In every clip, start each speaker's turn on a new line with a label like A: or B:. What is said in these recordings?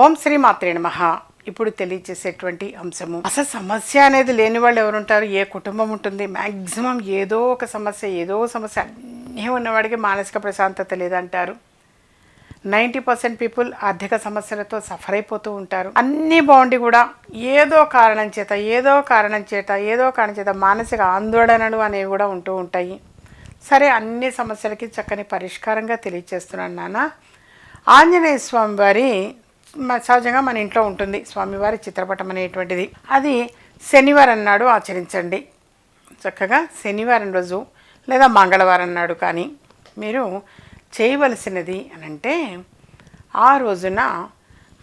A: ఓం శ్రీ మాత్రే నమ. ఇప్పుడు తెలియచేసేటువంటి అంశము. అసలు సమస్య అనేది లేని వాళ్ళు ఎవరుంటారు? ఏ కుటుంబం ఉంటుంది? మ్యాక్సిమం ఏదో ఒక సమస్య ఏదో సమస్య అన్నీ ఉన్నవాడికి మానసిక ప్రశాంతత లేదంటారు. నైంటీ పర్సెంట్ పీపుల్ ఆర్థిక సమస్యలతో సఫర్ అయిపోతూ ఉంటారు. అన్నీ బాగుండి కూడా ఏదో కారణం చేత ఏదో కారణం చేత ఏదో కారణం చేత మానసిక ఆందోళనలు అనేవి కూడా ఉంటూ ఉంటాయి. సరే అన్ని సమస్యలకి చక్కని పరిష్కారంగా తెలియచేస్తున్నాను నాన్న. ఆంజనేయ స్వామి వారి సహజంగా మన ఇంట్లో ఉంటుంది. స్వామివారి చిత్రపటం అనేటువంటిది. అది శనివారం నాడు ఆచరించండి. చక్కగా శనివారం రోజు లేదా మంగళవారం నాడు కానీ మీరు చేయవలసినది అని అంటే ఆ రోజున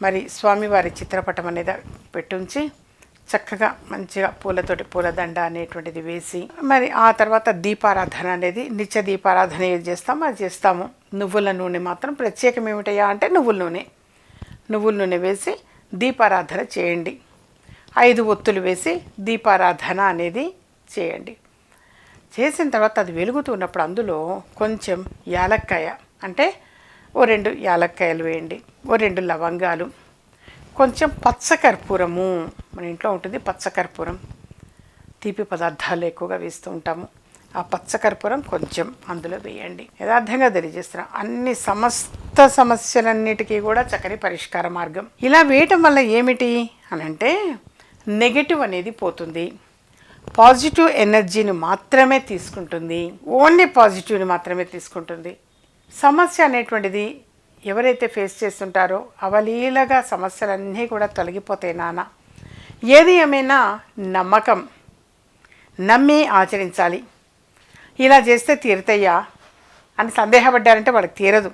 A: మరి స్వామివారి చిత్రపటం అనేది పెట్టుంచి చక్కగా మంచిగా పూలతోటి పూలదండ అనేటువంటిది వేసి మరి ఆ తర్వాత దీపారాధన అనేది నిత్య దీపారాధన ఏది చేస్తామో అది చేస్తాము. నువ్వుల నూనె మాత్రం ప్రత్యేకం ఏమిటయ్యా అంటే నువ్వుల నూనె. నువ్వుల నూనె వేసి దీపారాధన చేయండి. ఐదు ఒత్తులు వేసి దీపారాధన అనేది చేయండి. చేసిన తర్వాత అది వెలుగుతూ ఉన్నప్పుడు అందులో కొంచెం యాలక్కాయ అంటే ఓ రెండు యాలక్కాయలు వేయండి ఓ రెండు లవంగాలు కొంచెం పచ్చకర్పూరము. మన ఇంట్లో ఉంటుంది పచ్చకర్పూరం. తీపి పదార్థాలు ఎక్కువగా వేస్తూ ఉంటాము. ఆ పచ్చకర్పూరం కొంచెం అందులో వేయండి. యథార్థంగా తెలియజేస్తున్నాం అన్ని సమస్త సమస్యలన్నిటికీ కూడా చక్కని పరిష్కార మార్గం. ఇలా వేయటం వల్ల ఏమిటి? అని అంటే నెగటివ్ అనేది పోతుంది. పాజిటివ్ ఎనర్జీని మాత్రమే తీసుకుంటుంది. ఓన్లీ పాజిటివ్ని మాత్రమే తీసుకుంటుంది. సమస్య అనేటువంటిది ఎవరైతే ఫేస్ చేస్తుంటారో అవలీలగా సమస్యలన్నీ కూడా తొలగిపోతాయి నాన్న. ఏది ఏమైనా నమ్మకం. నమ్మి ఆచరించాలి. ఇలా చేస్తే తీరుతయ్యా అని సందేహపడ్డారంటే వాళ్ళకి తీరదు.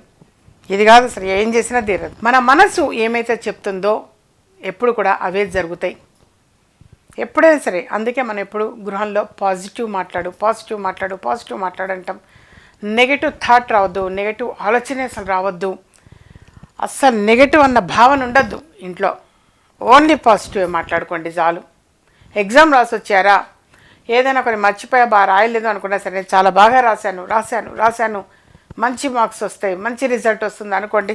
A: ఇది కాదు అసలు ఏం చేసినా తీరదు. మన మనసు ఏమైతే చెప్తుందో ఎప్పుడు కూడా అవే జరుగుతాయి. ఎప్పుడైనా సరే అందుకే మనం ఎప్పుడు గృహంలో పాజిటివ్ మాట్లాడు పాజిటివ్ మాట్లాడు పాజిటివ్ మాట్లాడంటాం. నెగటివ్ థాట్ రావద్దు నెగటివ్ ఆలోచన అసలు రావద్దు. అస్సలు నెగటివ్ అన్న భావన ఉండద్దు ఇంట్లో. ఓన్లీ పాజిటివ్ మాట్లాడుకోండి చాలు. ఎగ్జామ్ రాసి వచ్చారా ఏదైనా కొన్ని మర్చిపోయా బాగా రాయలేదు అనుకున్నా సరే నేను చాలా బాగా రాశాను రాశాను రాశాను. మంచి మార్క్స్ వస్తాయి మంచి రిజల్ట్ వస్తుంది అనుకోండి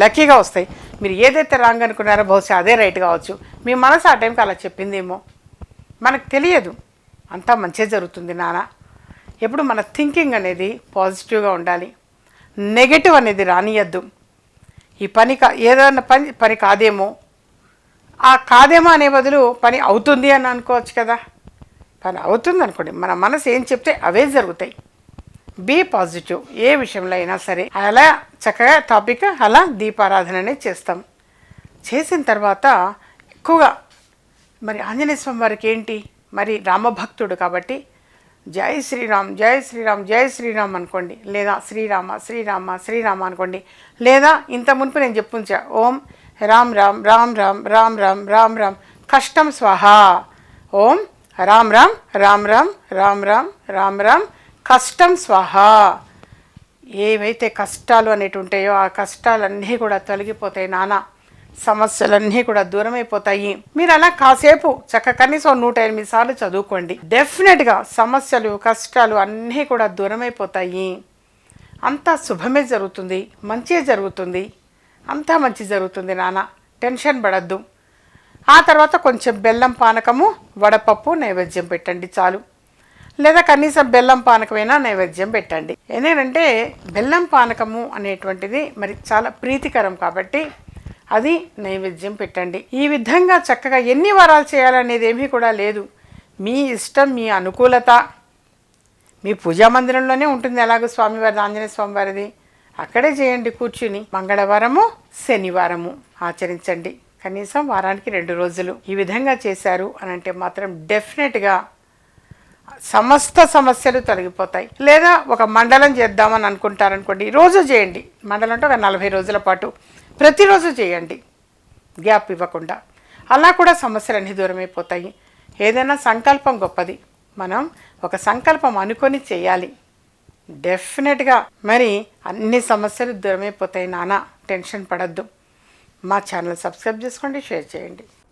A: లక్కీగా వస్తాయి. మీరు ఏదైతే రాంగ్ అనుకున్నారో బహుశా అదే రైట్ కావచ్చు. మీ మనసు ఆ టైంకి అలా చెప్పిందేమో? మనకు తెలియదు. అంతా మంచిగా జరుగుతుంది నాన్న. ఎప్పుడు మన థింకింగ్ అనేది పాజిటివ్గా ఉండాలి. నెగటివ్ అనేది రానియద్దు. ఈ పని కా ఏదైనా పని పని కాదేమో? ఆ కాదేమో అనే బదులు పని అవుతుంది అని అనుకోవచ్చు కదా? పని అవుతుంది అనుకోండి. మన మనసు ఏం చెప్తే అవే జరుగుతాయి. Be positive. ఏ విషయంలో అయినా సరే. అలా చక్కగా టాపిక్ అలా దీపారాధన అనేది చేస్తాం. చేసిన తర్వాత ఎక్కువగా మరి ఆంజనేయ స్వామి వారికి ఏంటి? మరి రామభక్తుడు కాబట్టి జై శ్రీరామ్ జై శ్రీరామ్ జై శ్రీరామ్ అనుకోండి. లేదా శ్రీరామ శ్రీరామ శ్రీరామ అనుకోండి. లేదా ఇంత మునుపు నేను చెప్పుంచా ఓం రామ్ రామ్ రామ్ రామ్ రామ్ రామ్ రామ్ రామ్ కష్టం స్వాహ. ఓం రామ్ రామ్ రామ్ రామ్ రామ్ రామ్ రామ్ రామ్ కష్టం స్వాహ. ఏవైతే కష్టాలు అనేటి ఉంటాయో ఆ కష్టాలన్నీ కూడా తొలగిపోతాయి నాన్న సమస్యలన్నీ కూడా దూరం అయిపోతాయి మీరు అలా కాసేపు చక్క కనీసం నూట ఎనిమిది సార్లు చదువుకోండి. డెఫినెట్గా సమస్యలు కష్టాలు అన్నీ కూడా దూరం అయిపోతాయి అంతా శుభమే జరుగుతుంది. మంచే జరుగుతుంది. అంతా మంచి జరుగుతుంది నాన్న టెన్షన్ పడద్దు. ఆ తర్వాత కొంచెం బెల్లం పానకము వడపప్పు నైవేద్యం పెట్టండి చాలు. లేదా కనీసం బెల్లం పానకమైనా నైవేద్యం పెట్టండి. ఎందుకంటే బెల్లం పానకము అనేటువంటిది మరి చాలా ప్రీతికరం కాబట్టి అది నైవేద్యం పెట్టండి. ఈ విధంగా చక్కగా ఎన్ని వారాలు చేయాలనేది ఏమీ కూడా లేదు. మీ ఇష్టం మీ అనుకూలత మీ పూజా మందిరంలోనే ఉంటుంది ఎలాగో స్వామివారి ఆంజనేయ స్వామివారిది. అక్కడే చేయండి కూర్చుని. మంగళవారము శనివారము ఆచరించండి. కనీసం వారానికి రెండు రోజులు ఈ విధంగా చేశారు అని అంటే మాత్రం డెఫినెట్గా సమస్త సమస్యలు తొలగిపోతాయి. లేదా ఒక మండలం చేద్దామని అనుకుంటారనుకోండి రోజు చేయండి. మండలం అంటే ఒక నలభై రోజుల పాటు ప్రతిరోజు చేయండి. గ్యాప్ ఇవ్వకుండా. అలా కూడా సమస్యలు అన్ని దూరమైపోతాయి ఏదైనా సంకల్పం గొప్పది. మనం ఒక సంకల్పం అనుకొని చేయాలి. డెఫినెట్గా. మరి అన్ని సమస్యలు దూరమైపోతాయి నానా టెన్షన్ పడద్దు. మా ఛానల్ సబ్స్క్రైబ్ చేసుకోండి షేర్ చేయండి.